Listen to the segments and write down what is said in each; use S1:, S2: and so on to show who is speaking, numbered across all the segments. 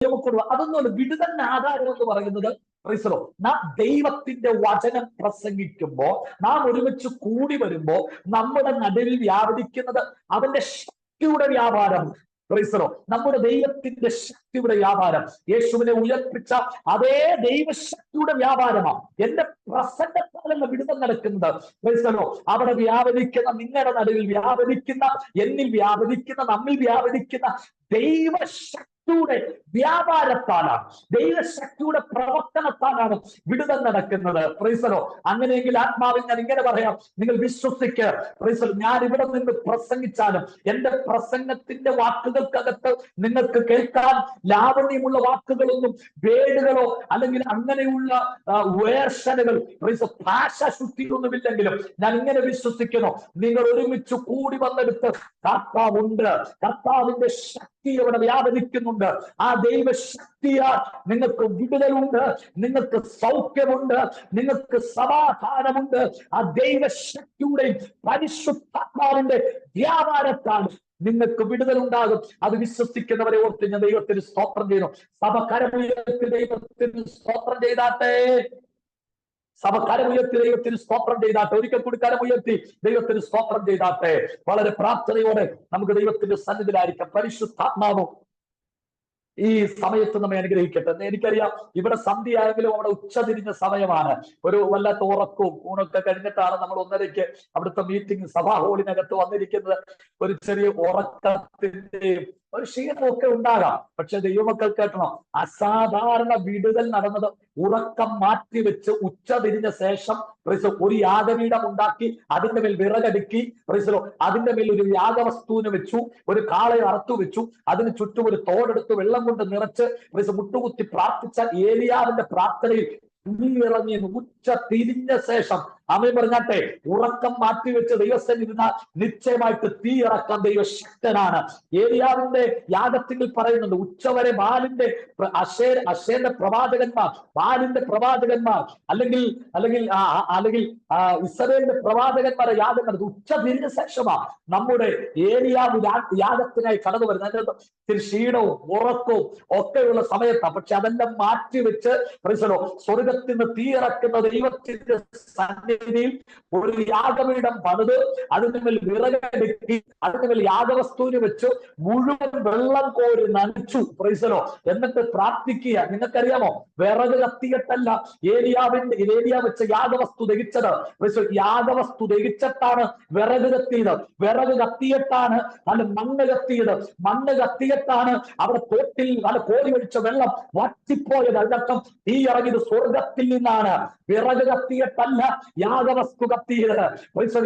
S1: ദൈവക്കൊടു അതൊന്നുമല്ല വിടുതൽ ആധാരം എന്ന് പറയുന്നത് റിസറോ നാം ദൈവത്തിന്റെ വചനം പ്രസംഗിക്കുമ്പോ നാം ഒരുമിച്ച് കൂടി വരുമ്പോ നമ്മുടെ നടുവിൽ വ്യാപരിക്കുന്നത് അവന്റെ ശക്തിയുടെ വ്യാപാരം റിസറോ നമ്മുടെ ദൈവത്തിന്റെ ശക്തിയുടെ വ്യാപാരം. യേശുവിനെ ഉയർപ്പിച്ച അതേ ദൈവശക്തിയുടെ വ്യാപാരമാണ്. എന്റെ പ്രസംഗത്താലല്ല വിടുതൽ നടക്കുന്നത് റിസറോ അവിടെ വ്യാപരിക്കുന്ന നിങ്ങളുടെ നടുവിൽ വ്യാപരിക്കുന്ന എന്നിൽ വ്യാപരിക്കുന്ന നമ്മിൽ വ്യാപരിക്കുന്ന ദൈവശക്തിയുടെ വ്യാപാരത്താലാണ്. ദൈവശക്തിയുടെ പ്രവർത്തനത്താലാണ് വിടുതൽ നടക്കുന്നത്. പ്രീസലോ അങ്ങനെയെങ്കിൽ ആത്മാവിൽ ഞാൻ ഇങ്ങനെ പറയാം. നിങ്ങൾ വിശ്വസിക്ക്. പ്രൈസലോ ഞാൻ ഇവിടെ നിന്ന് പ്രസംഗിച്ചാലും എന്റെ പ്രസംഗത്തിന്റെ വാക്കുകൾക്കകത്ത് നിങ്ങൾക്ക് കേൾക്കാൻ ലാവണ്യമുള്ള വാക്കുകളൊന്നും വേടുകളോ അല്ലെങ്കിൽ അങ്ങനെയുള്ള വേർഷനുകൾ ഭാഷ ശുദ്ധിയൊന്നുമില്ലെങ്കിലും ഞാൻ ഇങ്ങനെ വിശ്വസിക്കുന്നു. നിങ്ങൾ ഒരുമിച്ച് കൂടി വന്നെടുത്ത് കർത്താവുണ്ട്. കർത്താവിന്റെ ശക്തി അവിടെ വ്യാപരിക്കുന്നുണ്ട്. ആ ദൈവശക്തിയാൽ നിങ്ങൾക്ക് വിടുതലുണ്ട് നിങ്ങൾക്ക് സൗഖ്യമുണ്ട് നിങ്ങൾക്ക് സമാധാനമുണ്ട്. ആ ദൈവശക്തിയുടെയും പരിശുദ്ധാത്മാവിന്റെ വ്യാപാരത്താൽ നിങ്ങൾക്ക് വിടുതലുണ്ടാകും. അത് വിശ്വസിക്കുന്നവരെ ഓർത്ത് ഞാൻ ദൈവത്തിന് സ്തോത്രം ചെയ്യുന്നു. സഭ കരമുയർത്തി ദൈവത്തിന് സ്തോത്രം ചെയ്താട്ടെ. സഭകരമുയർത്തി ദൈവത്തിന് സ്തോത്രം ചെയ്താട്ടെ. ഒരിക്കൽ കൂടി കരമുയർത്തി ദൈവത്തിന് സ്തോത്രം ചെയ്താട്ടെ. വളരെ പ്രാർത്ഥനയോടെ നമുക്ക് ദൈവത്തിന്റെ സന്നിധിയിലായിരിക്കാം. പരിശുദ്ധാത്മാവും ഈ സമയത്ത് നമ്മെ അനുഗ്രഹിക്കട്ടെ. എനിക്കറിയാം. ഇവിടെ സന്ധ്യയായെങ്കിലും അവിടെ ഉച്ച തിരിഞ്ഞ സമയമാണ്. ഒരു വല്ല തോറക്കും ഊണൊക്കെ കഴിഞ്ഞിട്ടാണ് നമ്മൾ ഒന്നരയ്ക്ക് അവിടുത്തെ മീറ്റിംഗ് സഭാ ഹോളിനകത്ത് വന്നിരിക്കുന്നത്. ഒരു ചെറിയ ഉറക്കത്തിന്റെയും ഒരു ക്ഷീണമൊക്കെ ഉണ്ടാകാം. പക്ഷെ ദൈവമക്കൾ കേട്ടണം? അസാധാരണ വിടുതൽ നടന്നത് ഉറക്കം മാറ്റിവെച്ച് ഉച്ച തിരിഞ്ഞ ശേഷം പ്രിസോ ഒരു യാഗപീഠം ഉണ്ടാക്കി അതിന്റെ മേൽ വിറകടുക്കി പ്രിസലോ അതിന്റെ മേൽ ഒരു യാഗവസ്തുവിന് വെച്ചു ഒരു കാളയെ അറുത്തു വെച്ചു അതിന് ചുറ്റും ഒരു തോടെടുത്ത് വെള്ളം കൊണ്ട് നിറച്ച് പ്രിസ മുട്ടുകുത്തി പ്രാർത്ഥിച്ച ഏലിയാവിന്റെ പ്രാർത്ഥനയിൽ ഉച്ച തിരിഞ്ഞ ശേഷം അമ്മ പറഞ്ഞാട്ടെ ഉറക്കം മാറ്റിവെച്ച് ദൈവസ്ഥൻ ഇരുന്നാൽ നിശ്ചയമായിട്ട് തീ ഇറക്കാൻ ദൈവശക്തനാണ്. ഏലിയാവിന്റെ യാഗത്തിൽ പറയുന്നുണ്ട് ഉച്ചവരെ ബാലിന്റെ അശേ അശേന്റെ പ്രവാചകന്മാർ ബാലിന്റെ പ്രവാചകന്മാർ അല്ലെങ്കിൽ അല്ലെങ്കിൽ അല്ലെങ്കിൽ ഇസ്രയേലിന്റെ പ്രവാചകന്മാരെ യാഗം നടത്തി. ഉച്ച തിരിഞ്ഞ ശേഷമാണ് നമ്മുടെ ഏലിയാവ് യാഗത്തിനായി കടന്നു വരുന്നത്. അതിനകത്ത് ക്ഷീണവും ഉറക്കവും ഒക്കെയുള്ള സമയത്താണ് പക്ഷെ അതെല്ലാം മാറ്റിവെച്ച് സ്വർഗത്തിൽ നിന്ന് തീ ഇറക്കുന്ന ദൈവത്തിന്റെ സന്നിധിയിൽ ഒരു യാഗപീഠം പണിത് അതിന് മേൽ വിറകടുക്കി അതിന് മേൽ യാഗവസ്തുവിന് വെച്ച് മുഴുവൻ വെള്ളം കോരി നനച്ചു. പ്രൈസലോ എന്നിട്ട് പ്രാർത്ഥിക്കുക. നിങ്ങൾക്കറിയാമോ? വിറക് കത്തിയിട്ടല്ല. ഏരിയാവിന്റെ ഏരിയ വെച്ച യാഗവസ്തു ദഹിച്ചത്. യാഗവസ്തു ദഹിച്ചിട്ടാണ് വിറക് കത്തിയത്. വിറക് കത്തിയിട്ടാണ് നല്ല മണ്ണ് കത്തിയത്. മണ്ണ് കത്തിയിട്ടാണ് അവിടെ തോട്ടിൽ നല്ല കോരി ഒഴിച്ച വെള്ളം വറ്റിപ്പോയത്. അതിനർത്ഥം തീ ഇറങ്ങിയത് സ്വർഗത്തിൽ നിന്നാണ്. വിറക് കത്തിയിട്ടല്ല. യാഗവസ്തു കത്തിയത്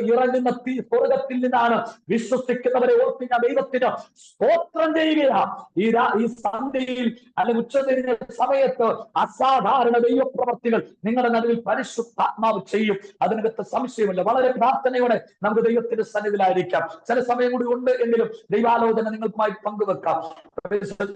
S1: ഇറങ്ങുന്ന തീ സ്വർഗത്തിൽ നിന്നാണ് വിശ്വസിക്കുന്നവരെ ഓർപ്പിക്കുന്ന ദൈവത്തിന് സ്തോത്രം ചെയ്യുക. ഈ ഈ സന്ധ്യയിൽ അല്ലെങ്കിൽ ഉച്ചതിരിഞ്ഞ സമയത്ത് അസാധാരണ ദൈവപ്രവർത്തികൾ നിങ്ങളുടെ നടുവിൽ പരിശുദ്ധാത്മാവ് ചെയ്യും. അതിനകത്ത് സംശയമില്ല. വളരെ പ്രാർത്ഥനയോടെ നമുക്ക് ദൈവത്തിന്റെ സന്നിധിയിലായിരിക്കാം. ചില സമയം കൂടി ഉണ്ട് എങ്കിലും ദൈവാലോചന നിങ്ങൾക്കുമായി പങ്കുവെക്കാം.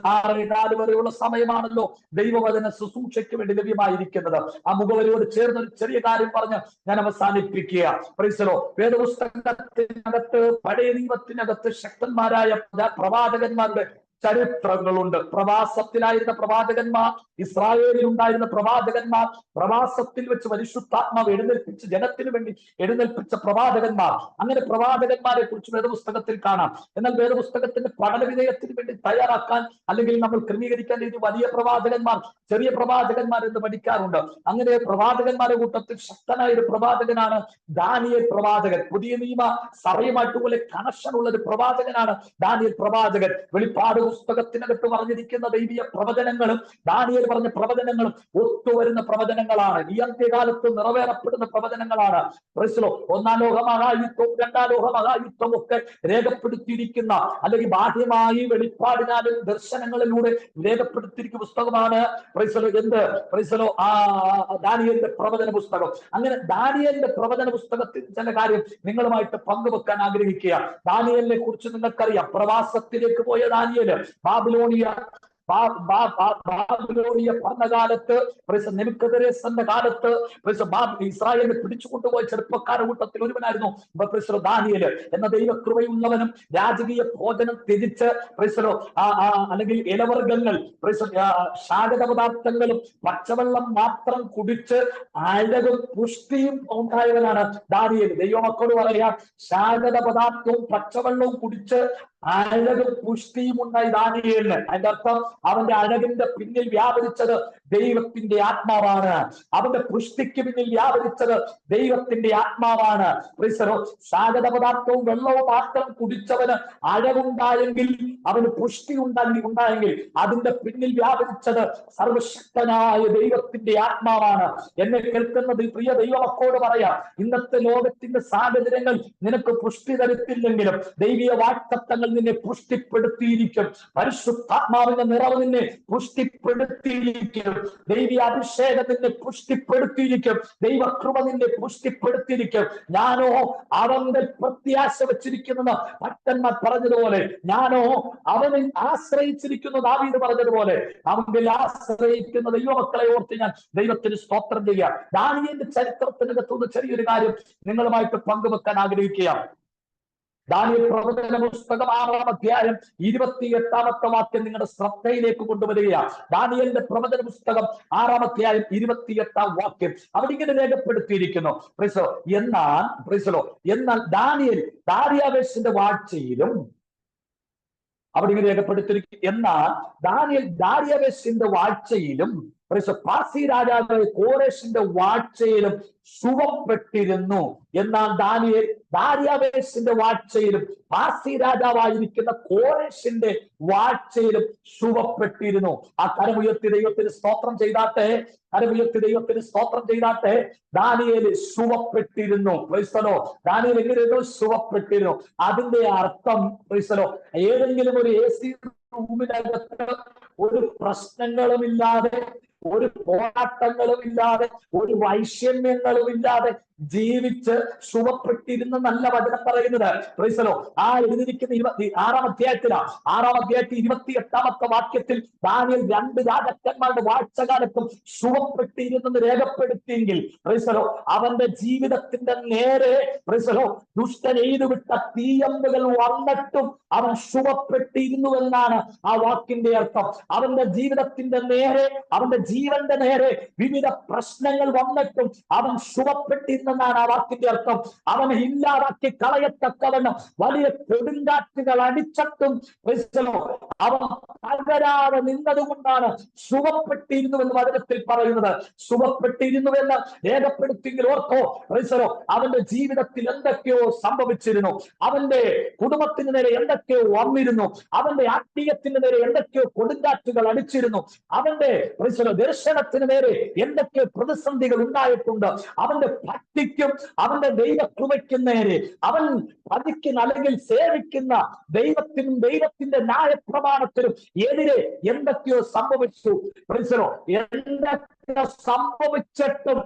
S1: ആറ് നാല് വരെയുള്ള സമയമാണല്ലോ ദൈവവചന ശുശ്രൂഷയ്ക്ക് വേണ്ടി ലഭ്യമായിരിക്കുന്നത്. ആ മുഖവരിയോട് ചേർന്ന് ഒരു ചെറിയ കാര്യം പറഞ്ഞ് അവസാനിപ്പിക്കുക. പ്രീസലോ വേദപുസ്തകത്തിനകത്ത് പഴയ നിയമത്തിനകത്ത് ശക്തന്മാരായ പ്രവാചകന്മാരുടെ ചരിത്രങ്ങളുണ്ട്. പ്രവാസത്തിലായിരുന്ന പ്രവാചകന്മാർ ഇസ്രായേലിൽ ഉണ്ടായിരുന്ന പ്രവാചകന്മാർ പ്രവാസത്തിൽ വെച്ച് പരിശുദ്ധാത്മാവ് എഴുന്നേൽപ്പിച്ച് ജനത്തിനു വേണ്ടി എഴുന്നേൽപ്പിച്ച പ്രവാചകന്മാർ. അങ്ങനെ പ്രവാചകന്മാരെ കുറിച്ച് വേദപുസ്തകത്തിൽ കാണാം. എന്നാൽ വേദപുസ്തകത്തിന്റെ പഠന വിധേയത്തിന് വേണ്ടി തയ്യാറാക്കാൻ അല്ലെങ്കിൽ നമ്മൾ ക്രമീകരിക്കാൻ രീതി വലിയ പ്രവാചകന്മാർ ചെറിയ പ്രവാചകന്മാർ എന്ന് പഠിക്കാറുണ്ട്. അങ്ങനെ പ്രവാചകന്മാരുടെ കൂട്ടത്തിൽ ശക്തനായ ഒരു പ്രവാചകനാണ് ദാനിയൽ പ്രവാചകൻ. പുതിയ നിയമ സഭയുമായിട്ട് പോലെ കണക്ഷൻ ഉള്ള ഒരു പ്രവാചകനാണ് ദാനിയൽ പ്രവാചകൻ. വെളിപ്പാട് പുസ്തകത്തിനകത്ത് പറഞ്ഞിരിക്കുന്ന ദൈവീയ പ്രവചനങ്ങളും ദാനിയൽ പറഞ്ഞ പ്രവചനങ്ങളും ഒത്തുവരുന്ന പ്രവചനങ്ങളാണ്. ഈ അന്ത്യകാലത്ത് നിറവേറപ്പെടുന്ന പ്രവചനങ്ങളാണ്. ഒന്നാം ലോക മഹായുദ്ധവും രണ്ടാം ലോക മഹായുദ്ധവും ഒക്കെ രേഖപ്പെടുത്തിയിരിക്കുന്ന അല്ലെങ്കിൽ ബാഹ്യമായി വെളിപ്പാടിനാലും ദർശനങ്ങളിലൂടെ രേഖപ്പെടുത്തിയിരിക്കുന്ന പുസ്തകമാണ് പ്രൈസലോ എന്ത്? പ്രൈസലോ ആ ദാനിയലിന്റെ പ്രവചന പുസ്തകം. അങ്ങനെ ദാനിയലിന്റെ പ്രവചന പുസ്തകത്തിൽ ചില കാര്യം നിങ്ങളുമായിട്ട് പങ്കുവെക്കാൻ ആഗ്രഹിക്കുക ദാനിയലിനെ കുറിച്ച് നിങ്ങൾക്കറിയാം. പ്രവാസത്തിലേക്ക് പോയ ദാനിയൽ ബാബിലോണിയ ബാബിലോണിയ ഭരണകാലത്ത് നെബുക്കദരേസന്റെ കാലത്ത് ഇസ്രായേലിനെ പിടിച്ചു കൊണ്ടുപോയ ചെറുപ്പക്കാരുടെ കൂട്ടത്തിൽ ഒരുവനായിരുന്നു ദാനിയൽ. എന്ന ദൈവകൃപയുള്ളവനും രാജകീയ ഭോജനം തിരിച്ച് പ്രൈസലോ അല്ലെങ്കിൽ ഇലവർഗങ്ങൾ ശാകത പദാർത്ഥങ്ങളും പച്ചവെള്ളം മാത്രം കുടിച്ച് അഴകും പുഷ്ടിയും ഉണ്ടായവനാണ് ദാനിയൽ ദൈവമക്കളോട് പറയാം ശാകത പദാർത്ഥവും പച്ചവെള്ളവും കുടിച്ച് അഴകും പുഷ്ടിയും ഉണ്ടായി ദാനിയേലിന്. അതിന്റെ അർത്ഥം അവന്റെ അഴകിന്റെ പിന്നിൽ വ്യാപരിച്ചത് ദൈവത്തിന്റെ ആത്മാവാണ്. അവന്റെ പുഷ്ടിക്ക് പിന്നിൽ വ്യാപരിച്ചത് ദൈവത്തിന്റെ ആത്മാവാണ്. ശാകത പദാർത്ഥവും വെള്ളവും മാത്രം കുടിച്ചവന് അഴകുണ്ടായെങ്കിൽ അവന് പുഷ്ടി ഉണ്ടാക്കി ഉണ്ടായെങ്കിൽ അതിന്റെ പിന്നിൽ വ്യാപരിച്ചത് സർവശക്തനായ ദൈവത്തിന്റെ ആത്മാവാണ്. എന്നെ കേൾക്കുന്നത് പ്രിയ ദൈവമക്കോട് പറയാം ഇന്നത്തെ ലോകത്തിന്റെ സാഹചര്യങ്ങൾ നിനക്ക് പുഷ്ടി തരത്തില്ലെങ്കിലും ദൈവീയ വാക്തത്വങ്ങൾ നിന്നെ പുഷ്ടിപ്പെടുത്തിയിരിക്കും. പരിശുദ്ധാത്മാവിന്റെ നിറവ് നിന്നെ പുഷ്ടിപ്പെടുത്തിയിരിക്കും. ദൈവീയ അഭിഷേകം നിന്നെ പുഷ്ടിപ്പെടുത്തിയിരിക്കും. ദൈവകൃപ നിന്നെ പുഷ്ടിപ്പെടുത്തിയിരിക്കും. ഞാനോ അവന്റെ പ്രത്യാശ വെച്ചിരിക്കുന്നത് ഭക്തന്മാർ പറഞ്ഞതുപോലെ ഞാനോ അവനിൽ ആശ്രയിച്ചിരിക്കുന്നു ദാവീദ് പറഞ്ഞതുപോലെ. അവനിൽ ആശ്രയിക്കുന്ന ദൈവമക്കളെ ഓർത്ത് ഞാൻ ദൈവത്തിന് സ്തോത്രം ചെയ്യുക ദാനിയന്റെ ചരിത്രത്തിനകത്തുനിന്ന് ചെറിയൊരു കാര്യം നിങ്ങളുമായിട്ട് പങ്കുവെക്കാൻ ആഗ്രഹിക്കുക ദാനിയൽ പ്രവചന പുസ്തകം ആറാം അധ്യായം ഇരുപത്തി എട്ടാമത്തെ വാക്യം നിങ്ങളുടെ ശ്രദ്ധയിലേക്ക് കൊണ്ടുവരികയാണ്. ദാനിയലിന്റെ പ്രവചന പുസ്തകം ആറാം അധ്യായം ഇരുപത്തി എട്ടാം വാക്യം അവിടെ ഇങ്ങനെ രേഖപ്പെടുത്തിയിരിക്കുന്നു എന്നാൽ എന്നാൽ ദാനിയൽ ദാരിയാവേശിന്റെ വാഴ്ചയിലും അവിടെ ഇങ്ങനെ രേഖപ്പെടുത്തിയിരിക്കും എന്നാൽ ദാനിയൽ ദാരിയാവേശിന്റെ വാഴ്ചയിലും പാസി രാജാവ് കോരേഷിന്റെ വാഴ്ചയിലും സുഖപ്പെട്ടിരുന്നു. എന്നാൽ ദാനിയേൽ ദാരിയാവേശിന്റെ വാഴ്ചയിലും പാർസി രാജാവായിരിക്കുന്ന കോരേഷിന്റെ വാഴ്ചയിലും സുഖപ്പെട്ടിരുന്നു. ആ കരമുയർത്തി ദൈവത്തിന് സ്തോത്രം ചെയ്താട്ടെ കരമുയർത്തി ദൈവത്തിന് സ്തോത്രം ചെയ്താട്ടെ ദാനിയേൽ സുഖപ്പെട്ടിരുന്നു. ക്രൈസ്തലോ ദാനിയേൽ എങ്ങനെയായിരുന്നു സുഖപ്പെട്ടിരുന്നു. അതിന്റെ അർത്ഥം ക്രൈസ്തലോ ഏതെങ്കിലും ഒരു എ സി റൂമിനകത്ത് ഒരു പ്രശ്നങ്ങളുമില്ലാതെ ഒരു പോരാട്ടങ്ങളും ഇല്ലാതെ ഒരു വൈഷമ്യങ്ങളും ഇല്ലാതെ ജീവിച്ച് സുഖപ്പെട്ടിരുന്ന നല്ല വചനം പറയുന്നത് പ്രൈസലോ. ആ എഴുതിയിരിക്കുന്ന ആറാം അധ്യായത്തിലാ. ആറാം അധ്യായത്തിൽ ഇരുപത്തി എട്ടാമത്തെ വാക്യത്തിൽ ദാനിയൽ രണ്ട് രാജാക്കന്മാരുടെ വാഴ്ചകാലത്തും സുഖപ്പെട്ടിരുന്നെന്ന് രേഖപ്പെടുത്തിയെങ്കിൽ പ്രൈസലോ അവന്റെ ജീവിതത്തിന്റെ നേരെ പ്രൈസലോ ദുഷ്ടൻ എഴുതുവിട്ട തീയമ്പുകൾ വന്നിട്ടും അവൻ സുഖപ്പെട്ടിരുന്നു എന്നാണ് ആ വാക്കിന്റെ അർത്ഥം. അവന്റെ ജീവിതത്തിന്റെ നേരെ അവന്റെ ജീവന്റെ നേരെ വിവിധ പ്രശ്നങ്ങൾ വന്നിട്ടും അവൻ സുഖപ്പെട്ടിരുന്നെന്നാണ് ആ വാക്കിന്റെ അർത്ഥം. അവനെ ഇല്ലാതാക്കി കളയത്തക്കവണ്ണം വലിയ കൊടുങ്കാറ്റുകൾ അടിച്ചിട്ടും. അവൻ തകരാതെ നിന്നതുകൊണ്ടാണ് സുഖപ്പെട്ടിരുന്നു എന്ന് വചനത്തിൽ പറയുന്നത്. സുഖപ്പെട്ടിരുന്നുവെന്ന് രേഖപ്പെടുത്തിയെങ്കിൽ ഓർക്കോ റിസലോ അവന്റെ ജീവിതത്തിൽ എന്തൊക്കെയോ സംഭവിച്ചിരുന്നു. അവന്റെ കുടുംബത്തിന് നേരെ എന്തൊക്കെയോ വന്നിരുന്നു. അവന്റെ ആത്മീയത്തിന് നേരെ എന്തൊക്കെയോ കൊടുങ്കാറ്റുകൾ അടിച്ചിരുന്നു. അവന്റെ ദർശനത്തിന് നേരെ എന്തൊക്കെ പ്രതിസന്ധികൾ ഉണ്ടായിട്ടുണ്ട്. അവന്റെ ഭക്തിക്കും അവന്റെ ദൈവകൃപയ്ക്കും നേരെ. അവൻ പതിക്കുന്ന അല്ലെങ്കിൽ സേവിക്കുന്ന ദൈവത്തിനും ദൈവത്തിന്റെ ന്യായപ്രമാണത്തിനും എതിരെ എന്തൊക്കെയോ സംഭവിച്ചു. മനസ്സിലോ എന്തൊക്കെ സംഭവിച്ചിട്ടും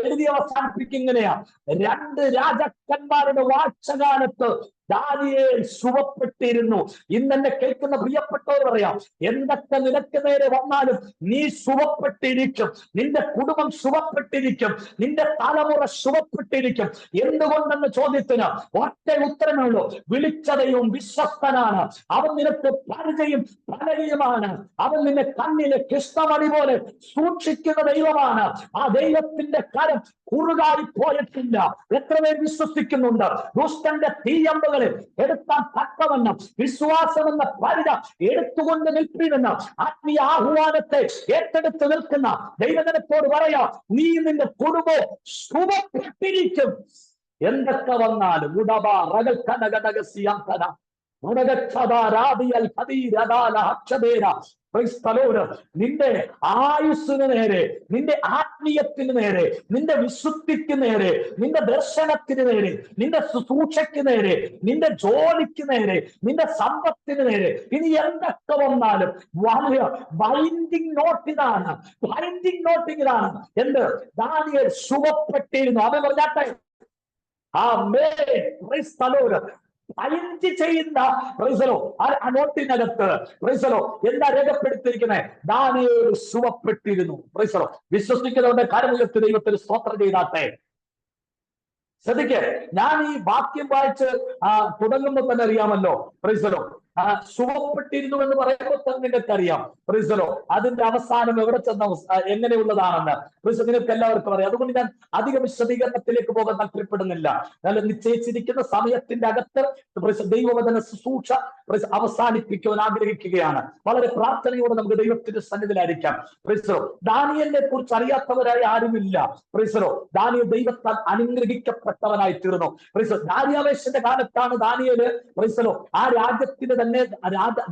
S1: എഴുതി അവസാനിപ്പിക്കുന്നതിനെയാ രണ്ട് രാജാക്കന്മാരുടെ വാഴ്ചകാലത്ത് ദാനിയേൽ സുഖപ്പെട്ടിരുന്നു ഇന്ന് എന്നെ കേൾക്കുന്ന പ്രിയപ്പെട്ടവർ പറയാം എന്തൊക്കെ നിനക്ക് നേരെ വന്നാലും നീ സുഖപ്പെട്ടിരിക്കും നിന്റെ കുടുംബം സുഖപ്പെട്ടിരിക്കും നിന്റെ തലമുറ സുഖപ്പെട്ടിരിക്കും എന്തുകൊണ്ടെന്ന് ചോദ്യത്തിന് ഒറ്റ ഉത്തരമേ വിളിച്ചതയും വിശ്വസ്തനാണ്. അവൻ നിനക്ക് പരിചയം പലയുമാണ്. അവൻ നിന്നെ കണ്ണിലെ കൃഷ്ണമണി പോലെ സൂക്ഷിക്കുന്ന ദൈവമാണ്. ആ ദൈവത്തിന്റെ കരം കുറുകായി പോയിട്ടില്ല. എത്ര പേർ വിശ്വസിക്കുന്നുണ്ട് ദുഷ്ടന്റെ തീയമ്പുകളെ എടുക്കാൻ തക്കവണ്ണം വിശ്വാസം എന്ന പരിത എടുത്തുകൊണ്ട് നിൽപ്പിടുന്ന ആത്മീയ ആഹ്വാനത്തെ ഏറ്റെടുത്ത് നിൽക്കുന്ന ദൈവജനത്തോട് പറയാ നീ നിന്റെ കുടുംബം സുഖപ്പെട്ടിരിക്കും. എന്തൊക്കെ വന്നാലും ഉടബ റകൽ കനകടകസിയാന്തന നിന്റെ ആയുസ്സിന് നേരെ നിന്റെ ആത്മീയത്തിന് നേരെ നിന്റെ വിശുദ്ധിക്ക് നേരെ നിന്റെ ദർശനത്തിന് നേരെ നിന്റെ ശുശ്രൂഷയ്ക്ക് നേരെ നിന്റെ ജോലിക്ക് നേരെ നിന്റെ സമ്പത്തിന് നേരെ. ഇനി എന്തൊക്കെ വന്നാലും വലിയ ബൈൻഡിങ് നോട്ട് ഇതാണ്. ബൈൻഡിങ് നോട്ട് ഇതാണ്. എന്ത്? ദാനിയൽ സുഖപ്പെട്ടിരുന്നു. അവൻ പറഞ്ഞാട്ടെ? ആ പയഞ്ച് ചെയ്യുന്ന പ്രൈസലോ നോട്ടിനകത്ത് പ്രൈസലോ എന്താ രേഖപ്പെടുത്തിയിരിക്കുന്നത് ദാനിയേൽ സുഖപ്പെട്ടിരുന്നു. പ്രൈസലോ വിശ്വസിക്കുന്നവരുടെ കരമുയർത്തി ദൈവത്തിന് സ്തോത്രം ചെയ്താട്ടെ. ശ്രദ്ധിക്കേ ഞാൻ ഈ വാക്യം വായിച്ച് തുടങ്ങുമ്പോൾ തന്നെ അറിയാമല്ലോ. പ്രൈസലോ സുഖപ്പെട്ടിരുന്നു എന്ന് പറയുമ്പോൾ തന്നെ നിങ്ങൾക്ക് അറിയാം. റിസലോ അതിന്റെ അവസാനം എവിടെ ചെന്ന എങ്ങനെയുള്ളതാണെന്ന്. റിസോ നിങ്ങൾക്ക് എല്ലാവർക്കും അറിയാം. അതുകൊണ്ട് ഞാൻ അധിക വിശദീകരണത്തിലേക്ക് പോകാൻ താല്പര്യപ്പെടുന്നില്ല. നല്ല നിശ്ചയിച്ചിരിക്കുന്ന സമയത്തിന്റെ അകത്ത് ദൈവവചന ശുശ്രൂഷ അവസാനിപ്പിക്കുവാൻ ആഗ്രഹിക്കുകയാണ്. വളരെ പ്രാർത്ഥനയോടെ നമുക്ക് ദൈവത്തിന്റെ സന്നിധിയിലായിരിക്കാം. പ്രിസറോ ദാനിയലിനെ കുറിച്ച് അറിയാത്തവരായി ആരുമില്ല. പ്രിസറോ ദാനിയൽ ദൈവത്താൽ അനുഗ്രഹിക്കപ്പെട്ടവനായി തീർന്നു. പ്രിസോ ദാരിയാവേശന്റെ കാലത്താണ് ദാനിയൽ പ്രിസലോ ആ രാജ്യത്തിന് തന്നെ